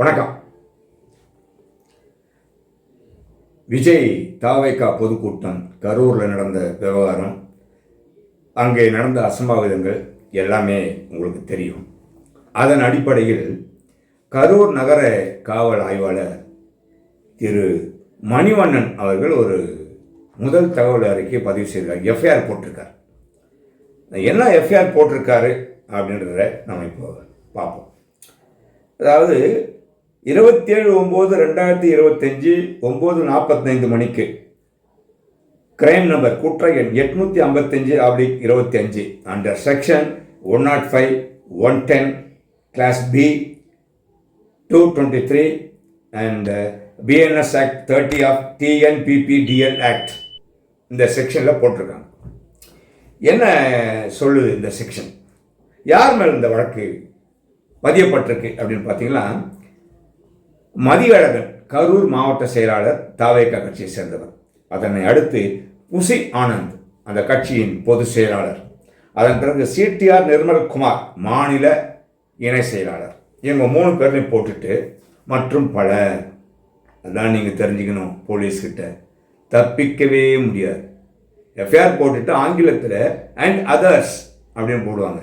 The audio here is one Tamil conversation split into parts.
வணக்கம். விஜய் தாவைக்கா பொதுக்கூட்டம் கரூரில் நடந்த விவகாரம். அங்கே நடந்த அசம்பாவிதங்கள் எல்லாமே உங்களுக்கு தெரியும். அதன் அடிப்படையில் கரூர் நகர காவல் ஆய்வாளர் திரு மணிவண்ணன் அவர்கள் ஒரு முதல் தகவல் அறிக்கை பதிவு செய்திருக்கார். எஃப்ஐஆர் போட்டிருக்கார். என்ன எஃப்ஐஆர் போட்டிருக்காரு அப்படின்றத நம்ம இப்போ பார்ப்போம். அதாவது இருபத்தேழு ஒம்பது ரெண்டாயிரத்தி இருபத்தஞ்சி ஒம்பது நாற்பத்தைந்து மணிக்கு. கிரைம் நம்பர் குற்ற எண் எட்நூற்றி ஐம்பத்தஞ்சு அப்படி இருபத்தி அஞ்சு under section one nought five one ten clause B two twenty three and BNS act thirty of TNPPDL act இந்த செக்ஷனில் போட்டிருக்காங்க. என்ன சொல்லுது இந்த செக்ஷன் யார் மேல் இந்த வழக்கு பதியப்பட்டிருக்கு அப்படின்னு பார்த்தீங்கன்னா மதியழகன் கரூர் மாவட்ட செயலாளர் தாவேக கட்சியை சேர்ந்தவர். அதனை அடுத்து உசி ஆனந்த் அந்த கட்சியின் பொதுச் செயலாளர். அதன் பிறகு சிடிஆர் நிர்மல்குமார் மாநில இணை செயலாளர். இவங்க மூணு பேரையும் போட்டுட்டு மற்றும் பல அதான் நீங்கள் தெரிஞ்சுக்கணும் போலீஸ்கிட்ட தப்பிக்கவே முடியாது. எஃப்ஐஆர் போட்டுட்டு ஆங்கிலத்தில் அண்ட் அதர்ஸ் அப்படின்னு போடுவாங்க.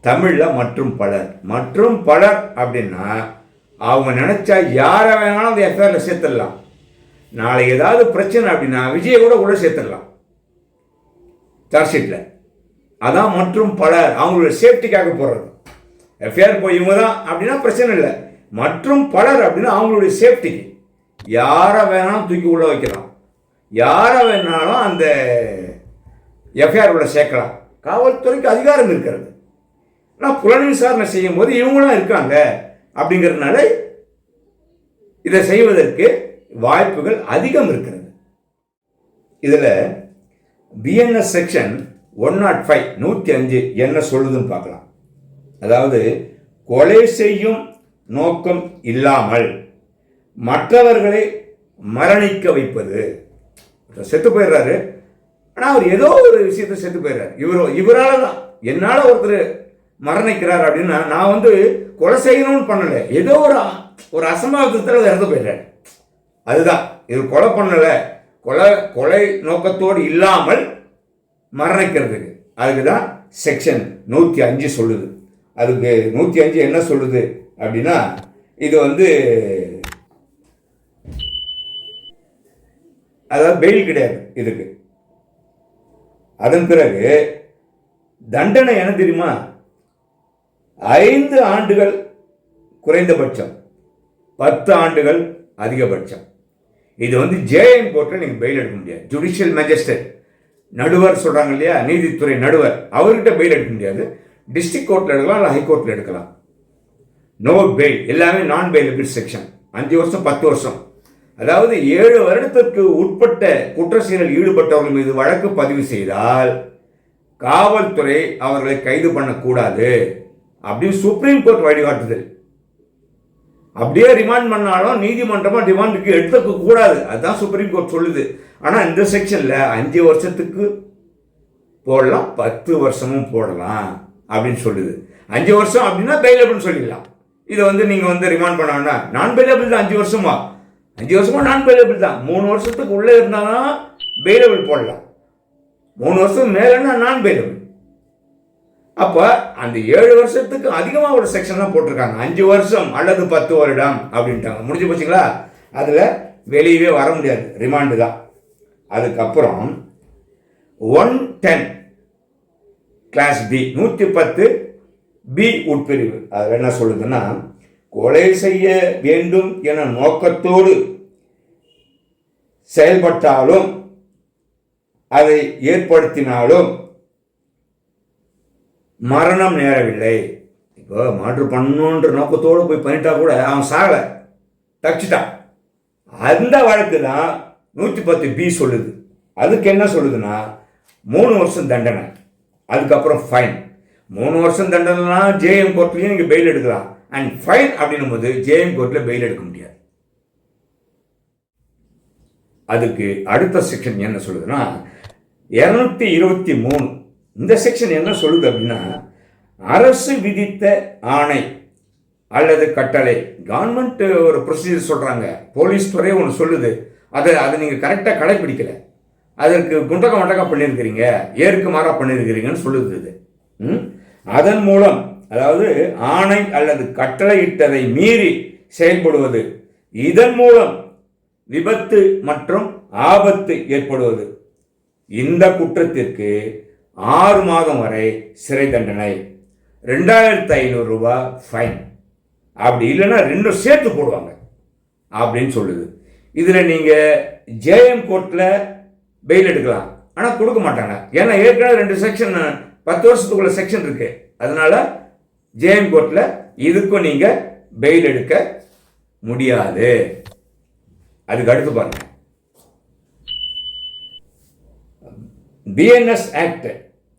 தமிழில் மற்றும் பலர் மற்றும் பலர் அப்படின்னா அவங்க நினச்சா யாரை வேணாலும் அந்த எஃப்ஐஆரில் சேர்த்துடலாம். நாளை ஏதாவது பிரச்சனை அப்படின்னா விஜயை கூட உள்ள சேர்த்துடலாம். சார்ஜ் ஷீட்டில் அதான் மற்றும் பலர் அவங்களோட சேஃப்டிக்காக போடுறது. எஃப்ஐஆர் போய் இவங்க தான் அப்படின்னா பிரச்சனை இல்லை. மற்றும் பலர் அப்படின்னா அவங்களுடைய சேஃப்டிக்கு யாரை வேணாலும் தூக்கி உள்ளே வைக்கலாம். யாரை வேணாலும் அந்த எஃப்ஐஆர் உள்ள சேர்க்கலாம். காவல்துறைக்கு அதிகாரம் இருக்கிறது. ஆனால் புலன் விசாரணை செய்யும் போது இவங்களாம் இருக்காங்க. அப்படிங்கிறதுனால இதை செய்வதற்கு வாய்ப்புகள் அதிகம் இருக்கிறது. இதில் BNS section one nought five நூற்றி அஞ்சு என்ன சொல்லுதுன்னு பார்க்கலாம். அதாவது கொலை செய்யும் நோக்கம் இல்லாமல் மற்றவர்களை மரணிக்க வைப்பது. செத்து போயிடுறாரு. ஆனால் அவர் ஏதோ ஒரு விஷயத்தை செத்து போயிடுறாரு. இவரோ இவரால் தான் என்னால் ஒருத்தர் மரணிக்கிறார் அப்படின்னா நான் வந்து கொலை செய்யணும்னு பண்ணலை. ஏதோ ஒரு ஒரு அசம்பாவிதத்தில் இறந்து போயிடுறேன் அதுதான். இது கொலை பண்ணலை. கொலை கொலை நோக்கத்தோடு இல்லாமல் மரணிக்கிறதுக்கு. அதுக்கு தான் செக்ஷன் நூற்றி அஞ்சு சொல்லுது. அதுக்கு நூற்றி அஞ்சு என்ன சொல்லுது அப்படின்னா இது வந்து அதாவது பெயில் கிடையாது இதுக்கு. அதன் பிறகு தண்டனை என்ன தெரியுமா? ஐந்து ஆண்டுகள் குறைந்தபட்சம். பத்து ஆண்டுகள் அதிகபட்சம். இது வந்து ஜேஎம் கோர்ட்டில் நீங்கள் பெயில் எடுக்க முடியாது. ஜுடிஷியல் மேஜிஸ்ட்ரேட் நடுவர் சொல்கிறாங்க இல்லையா? நீதித்துறை நடுவர். அவர்கிட்ட பெயில் எடுக்க முடியாது. டிஸ்ட்ரிக்ட் கோர்ட்டில் எடுக்கலாம் இல்லை ஹைகோர்ட்டில் எடுக்கலாம். நோ பெயில் எல்லாமே நான் பெயிலபிள் செக்ஷன் அஞ்சு வருஷம் பத்து வருஷம். அதாவது ஏழு வருடத்திற்கு உட்பட்ட குற்ற செயலில் ஈடுபட்டவர்கள் மீது வழக்கு பதிவு செய்தால் காவல்துறை அவர்களை கைது பண்ணக்கூடாது. அப்படின்னு சுப்ரீம் கோர்ட் வழிகாட்டுதல் அப்படியே ரிமாண்ட் பண்ணாலும் நீதிமன்றமாக ரிமாண்டுக்கு எடுத்துக்க கூடாது. அதுதான் சுப்ரீம் கோர்ட் சொல்லுது. ஆனால் இந்த செக்ஷனில் அஞ்சு வருஷத்துக்கு போடலாம் பத்து வருஷமும் போடலாம் அப்படின்னு சொல்லுது. அஞ்சு வருஷம் அப்படின்னா பெயிலபிள்னு சொல்லிடலாம். இதை வந்து நீங்கள் வந்து ரிமாண்ட் பண்ண வேண்டாம். நான் பெயிலபிள் தான் அஞ்சு வருஷமா? அஞ்சு வருஷமா நான் பெயிலபிள் தான். மூணு வருஷத்துக்கு உள்ளே இருந்தாங்கன்னா பெயிலபிள் போடலாம். மூணு வருஷம் மேலேன்னா நான் பெயிலபிள் அப்போ அந்த ஏழு வருஷத்துக்கு அதிகமாக ஒரு செக்ஷன்லாம் போட்டிருக்காங்க. அஞ்சு வருஷம் அல்லது பத்து வருடம் அப்படின்ட்டாங்க. முடிஞ்சு போச்சுங்களா? அதில் வெளியவே வர முடியாது. ரிமாண்டு தான். அதுக்கப்புறம் ஒன் டென் கிளாஸ் பி நூற்றி பத்து பி உட்பிரிவு. அது என்ன சொல்லுதுன்னா கொலை செய்ய வேண்டும் என நோக்கத்தோடு செயல்பட்டாலும் அதை ஏற்படுத்தினாலும் மரணம் நேரவில்லை. இப்போ மாற்று பண்ணணுன்ற நோக்கத்தோடு போய் பண்ணிட்டா கூட அவன் சாகலை. தச்சுட்டான் அந்த வழக்கு தான் நூற்றி பத்து பி சொல்லுது. அதுக்கு என்ன சொல்லுதுன்னா மூணு வருஷம் தண்டனை. அதுக்கப்புறம் ஃபைன் மூணு வருஷம் தண்டனைனா ஜேஎம் கோர்ட்லேயும் நீங்கள் பெயில் எடுக்கலாம். அண்ட் ஃபைன் அப்படின்னும் போது ஜேஎம் கோர்ட்டில் பெயில் எடுக்க முடியாது. அதுக்கு அடுத்த செக்ஷன் என்ன சொல்லுதுன்னா இரநூத்தி இருபத்தி மூணு இந்த செக்ஷன் என்ன சொல்லுது அப்படின்னா அரசு விதித்த ஆணை அல்லது கட்டளை. கவர்மெண்ட் ஒரு ப்ரொசீஜர் சொல்கிறாங்க போலீஸ் துறை ஒன்று சொல்லுது. அதை அதை நீங்கள் கரெக்டாக கடைப்பிடிக்கல. அதற்கு குண்டக மண்டகம் பண்ணியிருக்கிறீங்க. ஏற்கு மாறாக பண்ணியிருக்கிறீங்கன்னு சொல்லுது இது. ம்? அதன் மூலம் அதாவது ஆணை அல்லது கட்டளையிட்டதை மீறி செயல்படுவது. இதன் மூலம் விபத்து மற்றும் ஆபத்து ஏற்படுவது. இந்த குற்றத்திற்கு ஆறு மாதம் வரை சிறை தண்டனை. ரெண்டாயிரத்து ஐநூறு ஃபைன் அப்படி இல்லைன்னா ரெண்டும் சேர்த்து போடுவாங்க அப்படின்னு சொல்லுது. இதில் நீங்கள் ஜேஎம் கோர்ட்டில் பெயில் எடுக்கலாம். ஆனால் கொடுக்க மாட்டாங்க. ஏன்னா ஏற்கனவே ரெண்டு செக்ஷன் பத்து வருஷத்துக்குள்ள செக்ஷன் இருக்கு. அதனால ஜேஎம் கோர்ட்டில் இதுக்கும் நீங்கள் பெயில் எடுக்க முடியாது. அதுக்கு அடுத்து பாருங்க. BNS act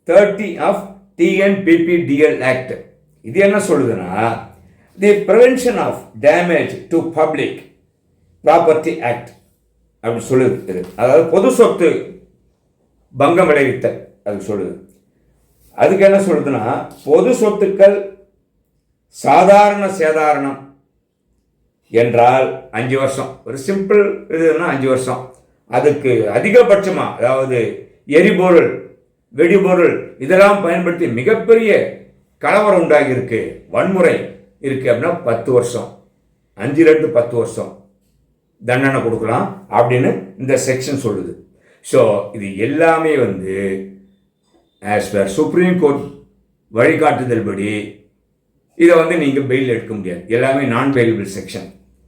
thirty of TNPPDL act இது என்ன சொல்லுதுன்னா the prevention of damage to public property act அப்படி சொல்லுது. அதாவது பொது சொத்து பங்கம் விளைவித்த அது சொல்லுது. அதுக்கு என்ன சொல்லுதுன்னா பொது சொத்துக்கள் சாதாரண சேதாரணம் என்றால் அஞ்சு வருஷம். ஒரு சிம்பிள் இதுன்னா அஞ்சு வருஷம். அதுக்கு அதிகபட்சமாக அதாவது எரிபொருள் வெடிபொருள் இதெல்லாம் பயன்படுத்தி மிகப்பெரிய கலவரம் உண்டாகி இருக்கு வன்முறை இருக்கு அப்படின்னா பத்து வருஷம். அஞ்சுலேருந்து பத்து வருஷம் தண்டனை கொடுக்கலாம் அப்படின்னு இந்த செக்ஷன் சொல்லுது. ஸோ இது எல்லாமே வந்து ஆஸ் பர் சுப்ரீம் கோர்ட் வழிகாட்டுதல் படி இதை வந்து நீங்கள் பெயில் எடுக்க முடியாது. எல்லாமே நான் பெயிலபிள் செக்ஷன்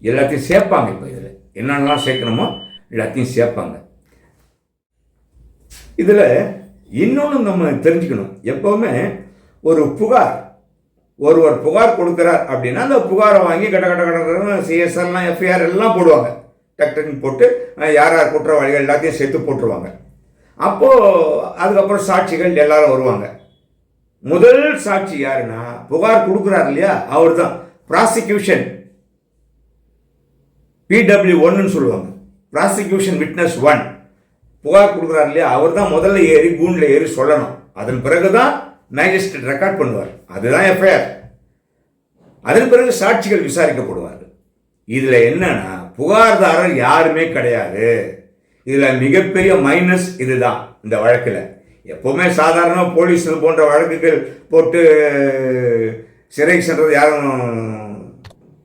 எல்லாத்தையும் சேர்ப்பாங்க இப்போ இதில். என்னென்னலாம் சேர்க்கணுமோ எல்லாத்தையும் சேர்ப்பாங்க. இதில் இன்னொன்று நம்ம தெரிஞ்சுக்கணும். எப்போவுமே ஒரு புகார் ஒருவர் புகார் கொடுக்குறார் அப்படின்னா அந்த புகாரை வாங்கி கட கட கட சிஎஸ்ஆர்லாம் எஃப்ஐஆர் எல்லாம் போடுவாங்க. டக் போட்டு யார் யார் குற்றவாளிகள் எல்லாத்தையும் சேர்த்து போட்டுருவாங்க. அப்போது அதுக்கப்புறம் சாட்சிகள் எல்லாரும் வருவாங்க. முதல் சாட்சி யாருன்னா புகார் கொடுக்குறார் இல்லையா? அவர் தான் ப்ராசிக்யூஷன் பிடபிள்யூ ஒன்னு சொல்லுவாங்க. ப்ராசிக்யூஷன் விட்னஸ் ஒன் புகார் கொடுக்குறார் இல்லையா? அவர் தான் முதல்ல ஏறி கூண்டில் ஏறி சொல்லணும். அதன் பிறகு தான் மேஜிஸ்ட்ரேட் ரெக்கார்ட் பண்ணுவார். அதுதான் எஃப்ஐஆர் அதன் பிறகு சாட்சிகள் விசாரிக்கப்படுவார் இதில் என்னன்னா புகார்தாரர் யாருமே கிடையாது. இதில் மிகப்பெரிய மைனஸ் இதுதான் இந்த வழக்கில். எப்போவுமே சாதாரண போலீஸ் போன்ற வழக்குகள் போட்டு சிறைக்கு சென்றது யாரும்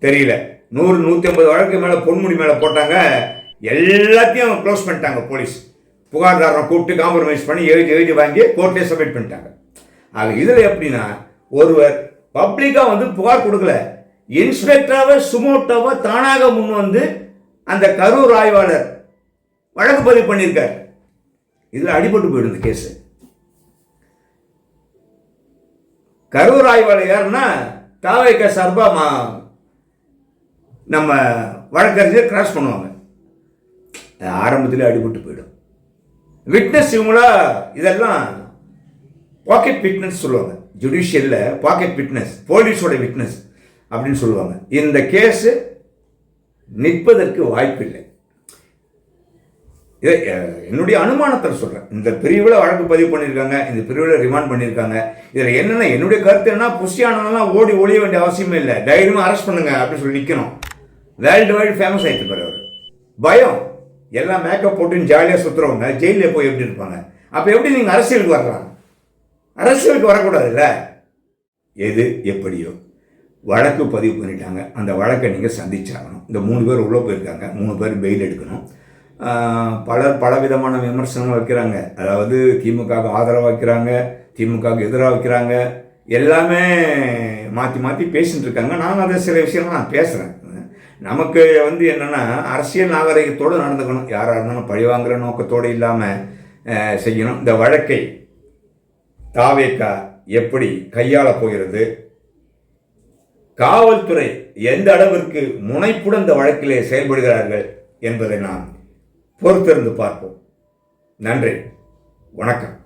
தெரியல. நூறு நூற்றி ஐம்பது வழக்கு மேலே பொன்முடி மேலே போட்டாங்க. எல்லாத்தையும் க்ளோஸ் பண்ணிட்டாங்க போலீஸ் புகார்தாரனை கூப்பிட்டு காம்ப்ரமைஸ் பண்ணி எழுதி எழுதி வாங்கி கோர்ட்லேயே சப்மிட் பண்ணிட்டாங்க. ஆக இதில் எப்படின்னா ஒருவர் பப்ளிக்காக வந்து புகார் கொடுக்கல. இன்ஸ்பெக்டராக சுமோட்டோவை தானாக முன் வந்து அந்த கரூர் ஆய்வாளர் வழக்கு பதிவு பண்ணியிருக்கார். இதில் அடிபட்டு போயிடும் இந்த கேஸு கரூர் ஆய்வாளர் யாருன்னா தாவைக்க சார்பாக மா நம்ம வழக்கறிஞர் கிராஸ் பண்ணுவாங்க. ஆரம்பத்தில் அடிபட்டு போயிடும். விட்னஸ் இவங்களா இதெல்லாம் பாக்கெட் விட்னஸ் சொல்லுவாங்க. ஜுடிஷியலில் பாக்கெட் விட்னஸ் போலீஸோட விட்னஸ் அப்படின்னு சொல்லுவாங்க. இந்த கேஸு நிற்பதற்கு வாய்ப்பில்லை. இதை என்னுடைய அனுமானத்தில் சொல்கிறேன் இந்த பிரிவில் வழக்கு பதிவு பண்ணியிருக்காங்க இந்த பிரிவில் ரிமாண்ட் பண்ணியிருக்காங்க. இதில் என்னென்ன என்னுடைய கருத்து என்ன புஷியானலாம் ஓடி ஒழிய வேண்டிய அவசியமே இல்லை. தைரியமாக அரெஸ்ட் பண்ணுங்க அப்படின்னு சொல்லி நிற்கணும் வேர்ல்டு வைடு ஃபேமஸ் ஆகிட்டு பாரு அவர். பயம். எல்லாம் மேக்கப் போட்டுன்னு ஜாலியாக சுற்றுறவங்க ஜெயிலில் போய் எப்படி இருப்பாங்க? அப்போ எப்படி நீங்கள் அரசியலுக்கு வரலாம்? அரசியலுக்கு வரக்கூடாதுல்ல? எது எப்படியோ. வழக்கு பதிவு பண்ணிட்டாங்க. அந்த வழக்கை நீங்கள் சந்திச்சாகணும். இந்த மூணு பேர் உள்ளே போயிருக்காங்க. மூணு பேர் பெயில் எடுக்கணும். பலர் பல விதமான விமர்சனங்கள் வைக்கிறாங்க. அதாவது திமுகவுக்கு ஆதரவாக வைக்கிறாங்க திமுகவுக்கு எதிராக வைக்கிறாங்க. எல்லாமே மாற்றி மாற்றி பேசிட்டு இருக்காங்க. நான் அதை சில விஷயங்கள் நான் பேசுகிறேன் நமக்கு வந்து என்னென்னா அரசியல் நாகரிகத்தோடு நடந்துக்கணும். யாராக இருந்தாலும் பழி வாங்குகிற நோக்கத்தோடு இல்லாமல் செய்யணும். இந்த வழக்கை தாவேக்கா எப்படி கையாள போகிறது? காவல்துறை எந்த அளவிற்கு முனைப்புடன் இந்த வழக்கிலே செயல்படுகிறார்கள் என்பதை நாம் பொறுத்திருந்து பார்ப்போம். நன்றி. வணக்கம்.